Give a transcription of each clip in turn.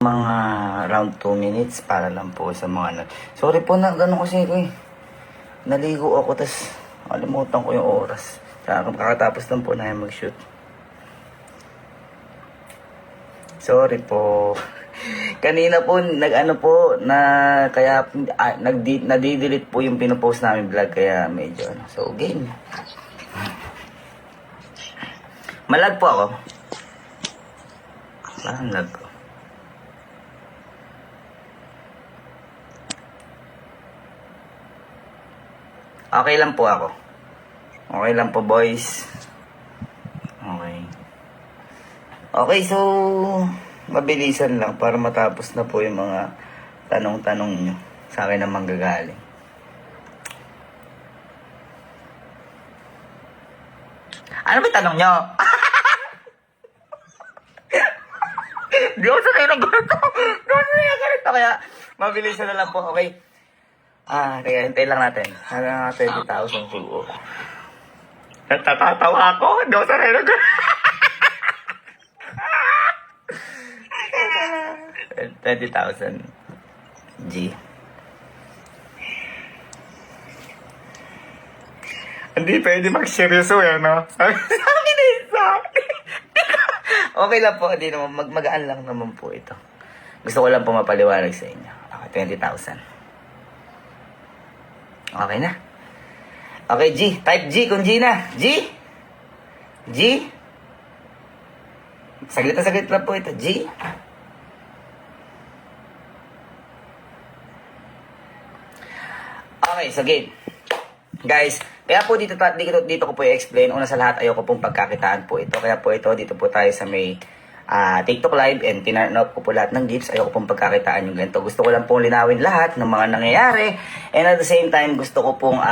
mga around 2 minutes para lang po sa mga ano. Sorry po na gano'n kasi ko eh. Naligo ako tas alimutan ko yung oras. Saka kakatapos lang po na mag-shoot. Sorry po. Kanina po, nag-ano po, na kaya ah, nagdi, nadidelete po yung pinopost namin vlog kaya medyo ano. So, game. Malag po ako. Parang lag ko. Okay lang po ako. Okay lang po, boys. Okay. Okay, so, mabilisan lang para matapos na po yung mga tanong-tanong nyo sa akin na manggagaling. Ano ba tanong nyo? Di ako sanay ng ganito. Di ako sanay ng ganito. Kaya, mabilisan na lang po, okay? Ah, teka, hintayin lang natin. Hanggang mga 20,000 siguro. Natatawa ako. Hindi ako ng ganito. 20,000 G. Hindi pwede magseryoso eh, no? Sabi ni Isa. okay lang po, hindi naman, mag magaan lang naman po ito. Gusto ko lang po mapaliwanag sa inyo. Okay, 20,000. Okay na. Okay, G. Type G kung G na. G? G? Saglit na saglit lang po ito. G? Okay, so game. Guys, kaya po dito, dito, dito ko po i-explain. Una sa lahat, ayoko pong pagkakitaan po ito. Kaya po ito, dito po tayo sa may ah, TikTok live and tinarn up ko po lahat ng gifts. Ayoko pong pagkakitaan yung ganito. Gusto ko lang pong linawin lahat ng mga nangyayari. And at the same time, gusto ko pong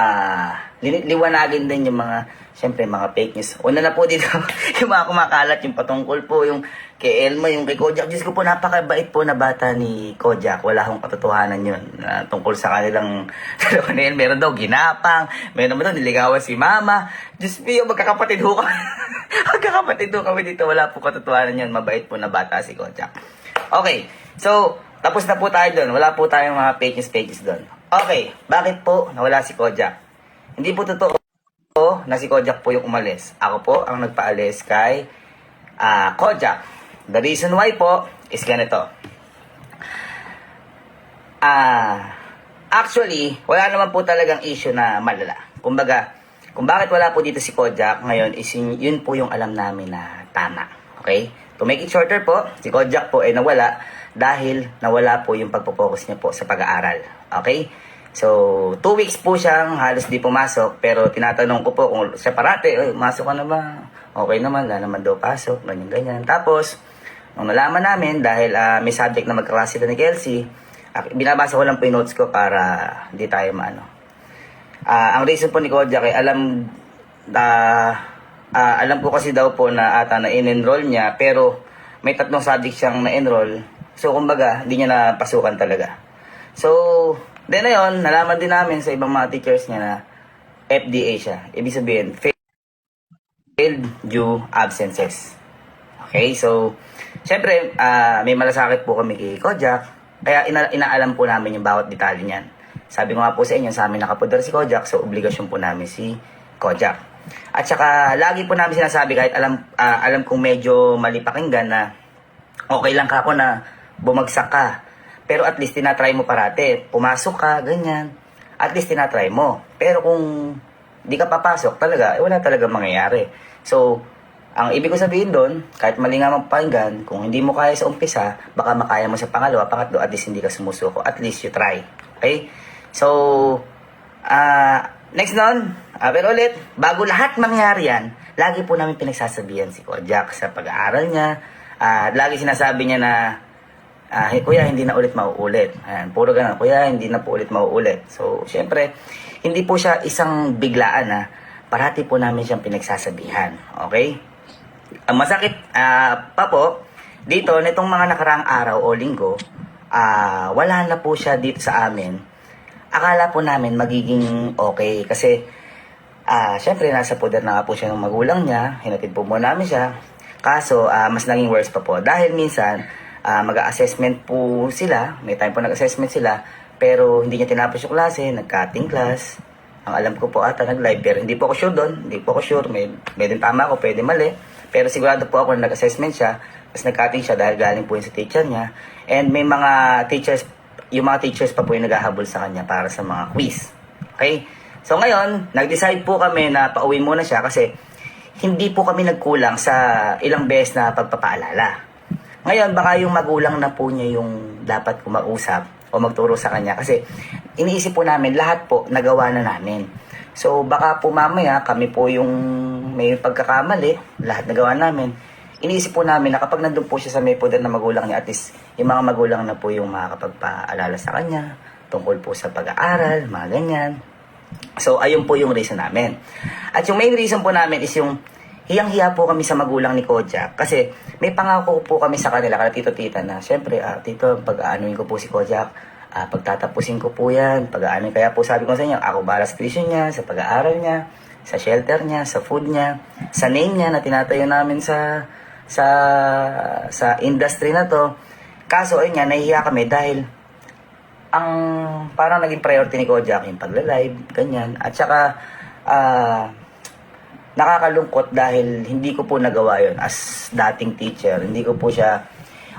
li- liwanagin din yung mga, syempre, mga fake news. Una na po dito, yung mga kumakalat, yung patungkol po, yung kay Elma, yung kay Kojak. Diyos ko po, napakabait po na bata ni Kojak. Wala akong katotohanan yun na tungkol sa kanilang dalawa na yun. Meron daw ginapang, meron naman daw niligawan si mama. Diyos ko, magkakapatid ho kami. magkakapatid ho kami dito. Wala po katotohanan yun. Mabait po na bata si Kojak. Okay, so, tapos na po tayo doon. Wala po tayong mga fake news, fake news doon. Okay, bakit po nawala si Kojak? Hindi po totoo na si Kojak po yung umalis. Ako po ang nagpaalis kay ah Kojak. The reason why po is ganito. Ah, actually, wala naman po talagang issue na malala. Kumbaga, kung bakit wala po dito si Kojak ngayon is yun, yun po yung alam namin na tama. Okay? To make it shorter po, si Kojak po ay nawala dahil nawala po yung pagpo-focus niya po sa pag-aaral. Okay? So, two weeks po siyang halos di pumasok pero tinatanong ko po kung siya parate, "Oy, masok ka na ba? Okay naman, wala naman daw pasok, ganyan ganyan. Tapos, nung nalaman namin dahil ah, may subject na magkaklase na ni Kelsey, ah, binabasa ko lang po yung notes ko para hindi tayo maano. Ah, ang reason po ni Kojak ay alam na ah, alam po kasi daw po na ata na in-enroll niya pero may tatlong subject siyang na-enroll. So kumbaga, hindi niya napasukan talaga. So, then na yun, nalaman din namin sa ibang mga teachers niya na FDA siya. Ibig sabihin, failed due absences. Okay, so, syempre, ah, may malasakit po kami kay Kojak. Kaya ina- inaalam po namin yung bawat detalye niyan. Sabi ko nga po sa inyo, sa amin nakapudar si Kojak, so obligasyon po namin si Kojak. At saka, lagi po namin sinasabi, kahit alam, ah, alam kong medyo mali pakinggan na okay lang ka ako na bumagsak ka. Pero at least tinatry mo parate. Pumasok ka, ganyan. At least tinatry mo. Pero kung di ka papasok talaga, eh, wala talaga mangyayari. So, ang ibig ko sabihin doon, kahit mali nga magpakinggan, kung hindi mo kaya sa umpisa, baka makaya mo sa pangalawa, pangatlo, at least hindi ka sumusuko. At least you try. Okay? So, ah, next nun, ah, pero ulit, bago lahat mangyari yan, lagi po namin pinagsasabihan si Kojak sa pag-aaral niya. Ah, lagi sinasabi niya na, ah, "Hey, kuya, hindi na ulit mauulit. Ayan, puro ganun, kuya, hindi na po ulit mauulit. So, syempre, hindi po siya isang biglaan na parati po namin siyang pinagsasabihan. Okay? Ang masakit ah, pa po, dito, nitong mga nakaraang araw o linggo, ah, wala na po siya dito sa amin. Akala po namin magiging okay kasi ah, syempre nasa poder na nga po siya ng magulang niya, hinatid po muna namin siya. Kaso, ah, mas naging worse pa po. Dahil minsan, ah, mag-assessment po sila, may time po nag-assessment sila, pero hindi niya tinapos yung klase, nag-cutting class. Ang alam ko po ata nag-live, pero hindi po ako sure doon, hindi po ako sure, may, may din tama ako, pwede mali. Pero sigurado po ako na nag-assessment siya, tapos nag-cutting siya dahil galing po yun sa teacher niya. And may mga teachers, yung mga teachers pa po yung naghahabol sa kanya para sa mga quiz. Okay? So ngayon, nag-decide po kami na pauwi muna siya kasi hindi po kami nagkulang sa ilang beses na pagpapaalala. Ngayon, baka yung magulang na po niya yung dapat kumausap o magturo sa kanya kasi iniisip po namin lahat po nagawa na namin. So baka po mamaya kami po yung may pagkakamali, lahat nagawa namin. Iniisip po namin na kapag nandun po siya sa may poder na magulang niya, at least yung mga magulang na po yung makakapagpaalala sa kanya tungkol po sa pag-aaral, mga ganyan. So, ayun po yung reason namin. At yung main reason po namin is yung hiyang-hiya po kami sa magulang ni Kojak. Kasi may pangako po kami sa kanila, kala tito tita na, syempre, ah, tito, pag-aanuin ko po si Kojak, ah, pagtatapusin ko po yan, pag-aanuin. Kaya po sabi ko sa inyo, ako bala sa tuition niya, sa pag-aaral niya, sa shelter niya, sa food niya, sa name niya na tinatayo namin sa sa sa industry na to. Kaso ayun nga, nahihiya kami dahil ang parang naging priority ni Kojak yung pagla-live, ganyan. At saka, ah, nakakalungkot dahil hindi ko po nagawa yon as dating teacher. Hindi ko po siya,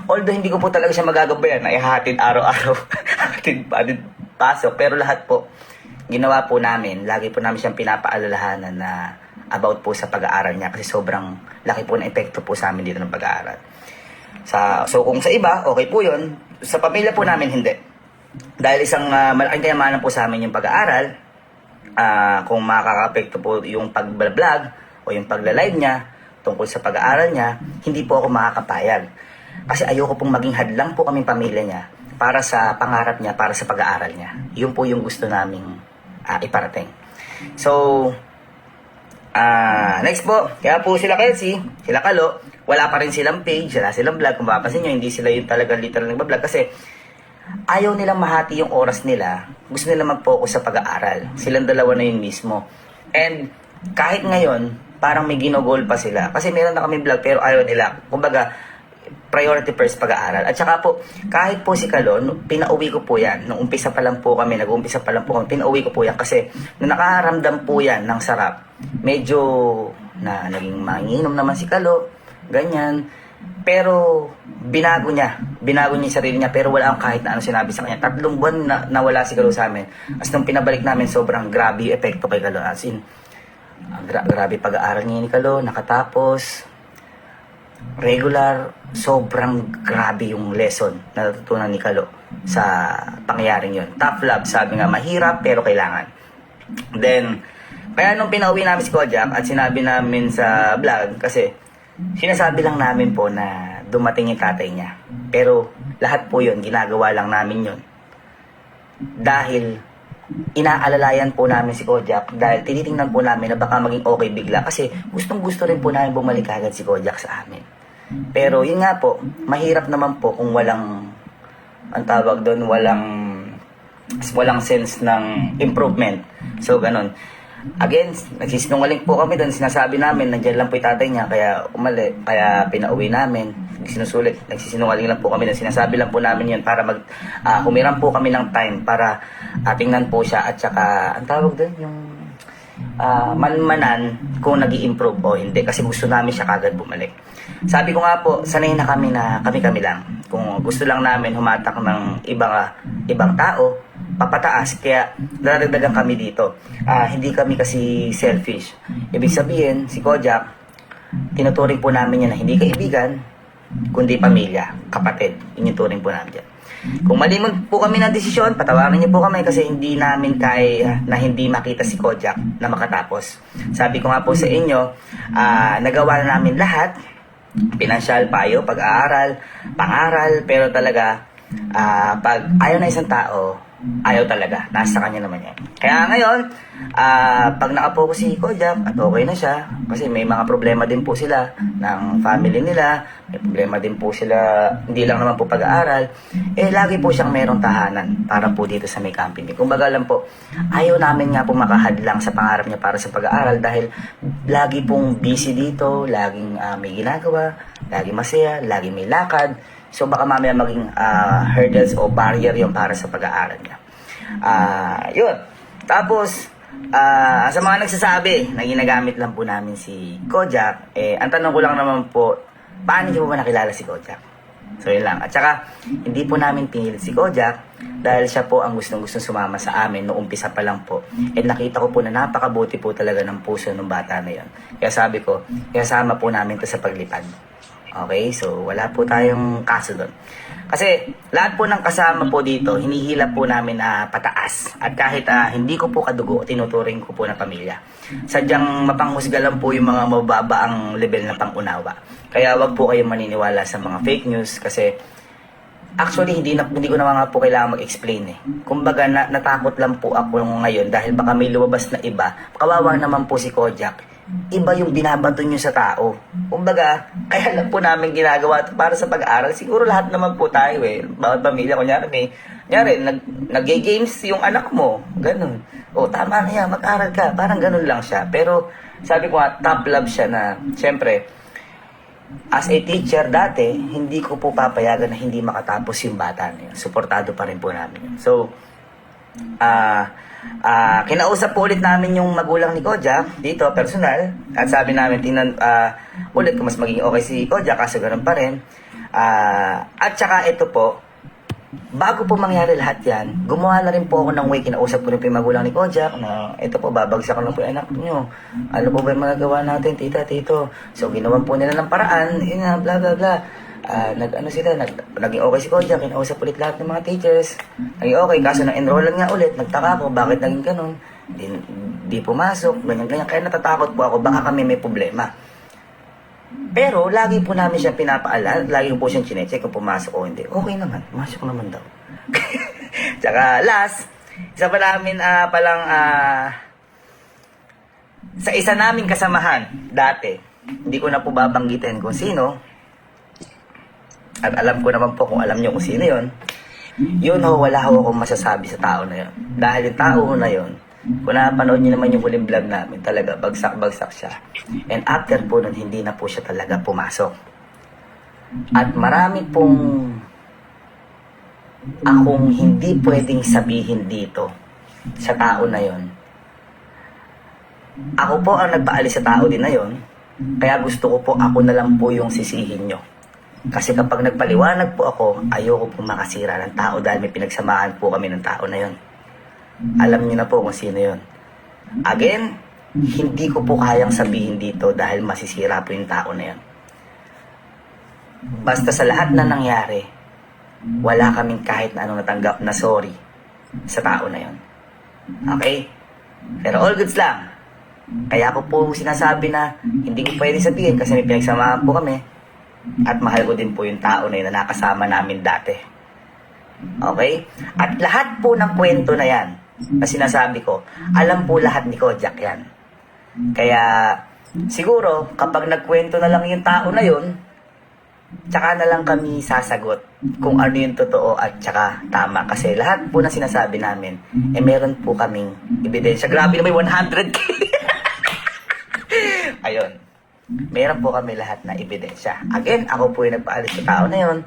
although hindi ko po talaga siya magagabayan, ay hatid araw-araw, hatid, hatid pasok. Pero lahat po, ginawa po namin, lagi po namin siyang pinapaalalahanan na about po sa pag-aaral niya kasi sobrang laki po ng epekto po sa amin dito ng pag-aaral. Sa, so kung sa iba, okay po yon Sa pamilya po namin, hindi. Dahil isang ah, malaking kayamanan po sa amin yung pag-aaral, ah, kung makaka-apekto po yung pag-vlog o yung pagla-live niya tungkol sa pag-aaral niya, hindi po ako makakapayag. Kasi ayoko pong maging hadlang po kaming pamilya niya para sa pangarap niya, para sa pag-aaral niya. Yun po yung gusto naming ah, iparating. So, ah next po, kaya po sila Kelsey, sila Kalo, wala pa rin silang page, wala silang vlog. Kung mapapansin nyo, hindi sila yung talagang literal nagbablog kasi ayaw nilang mahati yung oras nila. Gusto nila mag-focus sa pag-aaral. Silang dalawa na yun mismo. And kahit ngayon, parang may ginogol pa sila. Kasi meron na kami vlog pero ayaw nila. Kumbaga, priority first pag-aaral. At saka po, kahit po si Kalon, pinauwi ko po yan. Nung umpisa pa lang po kami, nag-umpisa pa lang po kami, pinauwi ko po yan. Kasi nung nakaramdam po yan ng sarap, medyo na naging manginom naman si Kalo, ganyan. Pero binago niya, binago niya yung sarili niya pero wala akong kahit na ano sinabi sa kanya. Tatlong buwan na nawala si Kalo sa amin. As nung pinabalik namin, sobrang grabe yung epekto kay Kalo. As in, gra- grabe pag-aaral niya ni Kalo, nakatapos, regular, sobrang grabe yung lesson na natutunan ni Kalo sa pangyaring yun. Tough love, sabi nga, mahirap pero kailangan. Then, kaya nung pinauwi namin si Kojak at sinabi namin sa vlog, kasi sinasabi lang namin po na dumating yung tatay niya. Pero lahat po yun, ginagawa lang namin yun. Dahil inaalalayan po namin si Kojak dahil tinitingnan po namin na baka maging okay bigla kasi gustong gusto rin po namin bumalik agad si Kojak sa amin. Pero yun nga po, mahirap naman po kung walang ang tawag doon, walang walang sense ng improvement. So, ganun. Again, nagsisinungaling po kami doon. Sinasabi namin, nandiyan lang po yung tatay niya, kaya umali, kaya pinauwi namin. Sinusulit, nagsisinungaling lang po kami doon. Sinasabi lang po namin yun para mag, ah, humiram po kami ng time para ah, tingnan po siya at saka, ang tawag doon, yung ah, manmanan kung nag improve o hindi kasi gusto namin siya kagad bumalik. Sabi ko nga po, sanay na kami na kami-kami lang. Kung gusto lang namin humatak ng ibang, ibang tao, papataas. Kaya dadagdagan kami dito. Ah, hindi kami kasi selfish. Ibig sabihin, si Kojak, tinuturing po namin yan na hindi kaibigan, kundi pamilya, kapatid. Yun po namin dyan. Kung mali man po kami na desisyon, patawarin niyo po kami kasi hindi namin kaya na hindi makita si Kojak na makatapos. Sabi ko nga po sa inyo, ah, nagawa na namin lahat, pinansyal, payo, pag-aaral, pangaral, pero talaga, ah, pag ayaw na isang tao, ayaw talaga. Nasa kanya naman yan. Kaya ngayon, ah, pag nakapokus si Kojak at okay na siya, kasi may mga problema din po sila ng family nila, may problema din po sila, hindi lang naman po pag-aaral, eh lagi po siyang merong tahanan para po dito sa may company. Kung baga lang po, ayaw namin nga po makahadlang sa pangarap niya para sa pag-aaral dahil lagi pong busy dito, laging ah, may ginagawa, lagi masaya, lagi may lakad. So baka mamaya maging ah, hurdles o barrier yung para sa pag-aaral niya. Ah, yun. Tapos, ah, sa mga nagsasabi na ginagamit lang po namin si Kojak, eh, ang tanong ko lang naman po, paano niyo po ba nakilala si Kojak? So yun lang. At saka, hindi po namin pinilit si Kojak dahil siya po ang gustong gustong sumama sa amin noong umpisa pa lang po. And nakita ko po na napakabuti po talaga ng puso ng bata na yun. Kaya sabi ko, kasama po namin to sa paglipad. Okay? So, wala po tayong kaso doon. Kasi, lahat po ng kasama po dito, hinihila po namin na pataas. At kahit ah, hindi ko po kadugo, tinuturing ko po na pamilya. Sadyang mapanghusga lang po yung mga mababa ang level na pangunawa. Kaya wag po kayong maniniwala sa mga fake news kasi Actually, hindi, na, hindi ko na nga po kailangan mag-explain eh. Kumbaga, na, natakot lang po ako ngayon dahil baka may lumabas na iba. Kawawa naman po si Kojak. Iba yung binabato nyo sa tao. Kumbaga, kaya lang po namin ginagawa para sa pag-aaral. Siguro lahat naman po tayo eh. Bawat pamilya, kunyari may, kunyari, nag, nag-games yung anak mo. Ganun. O, tama na yan, mag-aral ka. Parang ganun lang siya. Pero, sabi ko nga, top love siya na, syempre, as a teacher dati, hindi ko po papayagan na hindi makatapos yung bata na yun. Suportado pa rin po namin. So, ah ah kinausap po ulit namin yung magulang ni Koja dito, personal. At sabi namin, tingnan ah, ulit kung mas magiging okay si Koja kasi ganun pa rin. Ah, at saka ito po, bago po mangyari lahat yan, gumawa na rin po ako ng way, kinausap ko rin po yung magulang ni Kojak na ito po, babagsak ko lang po yung anak nyo. Ano po ba yung magagawa natin, tita, tito? So, ginawan po nila ng paraan, yun nga, bla, bla, bla. Ah, nag, ano sila, nag, naging okay si Kojak, kinausap ulit lahat ng mga teachers. Naging okay, kaso na enrollan nga ulit, nagtaka ako, bakit naging ganun? Di, di pumasok, ganyan, ganyan. Kaya natatakot po ako, baka kami may problema. Pero, lagi po namin siya pinapaalala, lagi po siyang chinecheck kung pumasok o hindi. Okay naman, pumasok naman daw. Tsaka, last, isa pa namin ah, palang, ah, sa isa naming kasamahan, dati, hindi ko na po babanggitin kung sino, at alam ko naman po kung alam niyo kung sino yon yun ho, wala ho akong masasabi sa tao na yun. Dahil yung tao ho na yun, kung napanood niyo naman yung huling vlog namin, talaga bagsak-bagsak siya. And after po nun, hindi na po siya talaga pumasok. At marami pong akong hindi pwedeng sabihin dito sa tao na yon. Ako po ang nagpaalis sa tao din na yon, kaya gusto ko po ako na lang po yung sisihin nyo. Kasi kapag nagpaliwanag po ako, ayoko po makasira ng tao dahil may pinagsamahan po kami ng tao na yon. Alam niyo na po kung sino yon. Again, hindi ko po kayang sabihin dito dahil masisira po yung tao na yon. Basta sa lahat na nangyari, wala kaming kahit na anong natanggap na sorry sa tao na yon. Okay? Pero all goods lang. Kaya ko po sinasabi na hindi ko pwede sabihin kasi may pinagsamahan po kami. At mahal ko din po yung tao na yun na nakasama namin dati. Okay? At lahat po ng kwento na yan na sinasabi ko, alam po lahat ni Kojak yan. Kaya siguro kapag nagkwento na lang yung tao na yun, tsaka na lang kami sasagot kung ano yung totoo at tsaka tama. Kasi lahat po na sinasabi namin, eh meron po kaming ebidensya. Grabe na may 100k! Ayun. Meron po kami lahat na ebidensya. Again, ako po yung nagpaalis sa tao na yun.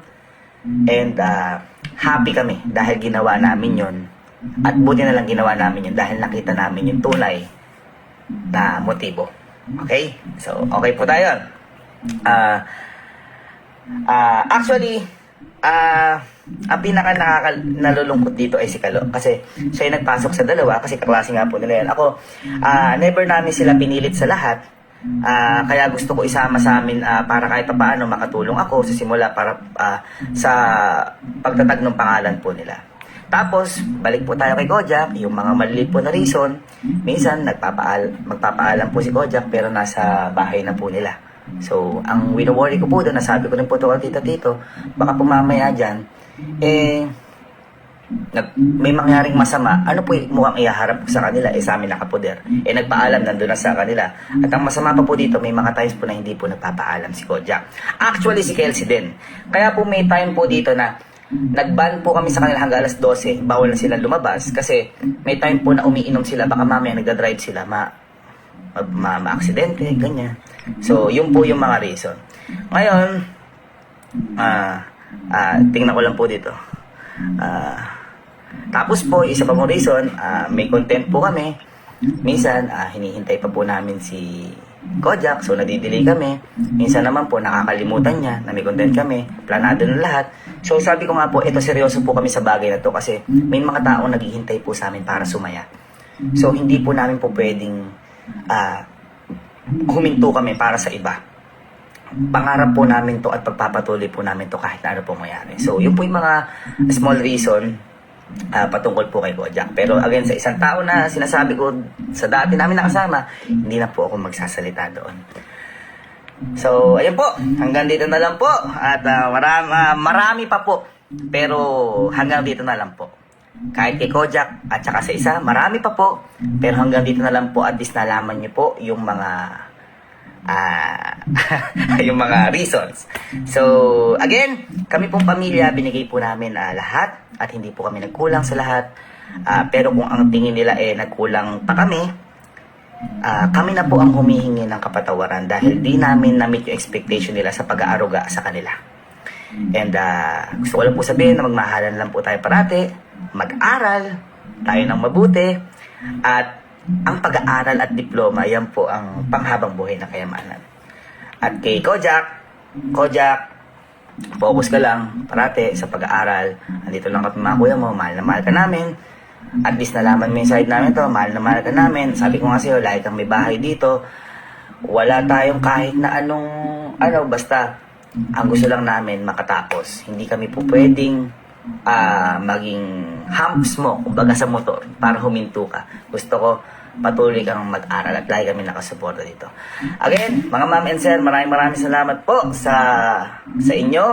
And uh, happy kami dahil ginawa namin yun. At buti na lang ginawa namin yun dahil nakita namin yung tunay na motibo. Okay? So, okay po tayo. Ah, ah, actually, ah, ang pinaka nakaka nalulungkot dito ay si Kalo kasi siya yung nagpasok sa dalawa kasi kaklase nga po nila yan. Ako, ah, never namin sila pinilit sa lahat. Ah, kaya gusto ko isama sa amin ah, para kahit pa paano makatulong ako sa simula para ah, sa pagtatag ng pangalan po nila. Tapos, balik po tayo kay Kojak, yung mga maliliit po na reason, minsan nagpapaal, magpapaalam po si Kojak pero nasa bahay na po nila. So, ang wino-worry ko po doon, nasabi ko rin po ito kay tita Tito, baka po mamaya dyan, eh, nag, may mangyaring masama, ano po mukhang ihaharap sa kanila, eh sa amin nakapoder. Eh nagpaalam nandun na sa kanila. At ang masama pa po dito, may mga times po na hindi po nagpapaalam si Kojak. Actually, si Kelsey din. Kaya po may time po dito na nagban po kami sa kanila hanggang alas 12, bawal na silang lumabas kasi may time po na umiinom sila, baka mamaya nagda-drive sila, ma ma, ma-aksidente, ganyan. So, yun po yung mga reason. Ngayon, ah, Ah, tingnan ko lang po dito. Ah, tapos po, isa pa pong reason, ah, may content po kami. Minsan, ah, hinihintay pa po namin si Kojak, so nadidelay kami. Minsan naman po, nakakalimutan niya na may content kami. Planado na lahat. So sabi ko nga po, ito seryoso po kami sa bagay na to kasi may mga taong naghihintay po sa amin para sumaya. So hindi po namin po pwedeng ah, huminto kami para sa iba pangarap po namin to at pagpapatuloy po namin to kahit na ano po mangyari. So, yun po yung mga small reason ah, patungkol po kay Kojak. Pero again, sa isang tao na sinasabi ko sa dati namin nakasama, hindi na po ako magsasalita doon. So, ayun po. Hanggang dito na lang po. At ah, marami, ah, marami pa po. Pero hanggang dito na lang po. Kahit kay Kojak at saka sa isa, marami pa po. Pero hanggang dito na lang po at least nalaman niyo po yung mga ah yung mga reasons. So, again, kami pong pamilya, binigay po namin ah, lahat at hindi po kami nagkulang sa lahat. Ah, pero kung ang tingin nila eh nagkulang pa kami, ah, kami na po ang humihingi ng kapatawaran dahil di namin na-meet yung expectation nila sa pag-aaruga sa kanila. And ah, gusto ko lang po sabihin na magmahalan lang po tayo parati, mag-aral, tayo ng mabuti, at ang pag-aaral at diploma, yan po ang panghabang buhay na kayamanan. At kay Kojak, Kojak, focus ka lang parati sa pag-aaral. Andito lang kami mga kuya mo, mahal na mahal ka namin. At least nalaman mo yung side namin to, mahal na mahal ka namin. Sabi ko nga sa'yo, lagi kang may bahay dito. Wala tayong kahit na anong, ano, basta ang gusto lang namin makatapos. Hindi kami po pwedeng ah, maging humps mo, kumbaga sa motor, para huminto ka. Gusto ko patuloy kang mag-aral at lagi kami nakasuporta dito. Again, mga ma'am and sir, maraming maraming salamat po sa sa inyo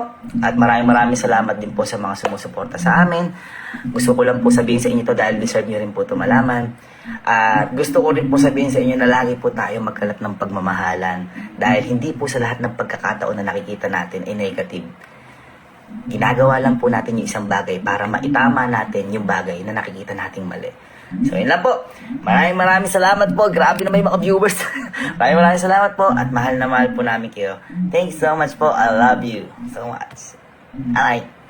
at maraming maraming salamat din po sa mga sumusuporta sa amin. Gusto ko lang po sabihin sa inyo to dahil deserve nyo rin po ito malaman. At gusto ko rin po sabihin sa inyo na lagi po tayo magkalat ng pagmamahalan dahil hindi po sa lahat ng pagkakataon na nakikita natin ay negative ginagawa lang po natin yung isang bagay para maitama natin yung bagay na nakikita nating mali. So, yun lang po. Maraming maraming salamat po. Grabe na may mga viewers. maraming maraming salamat po at mahal na mahal po namin kayo. Thanks so much po. I love you so much. Alright.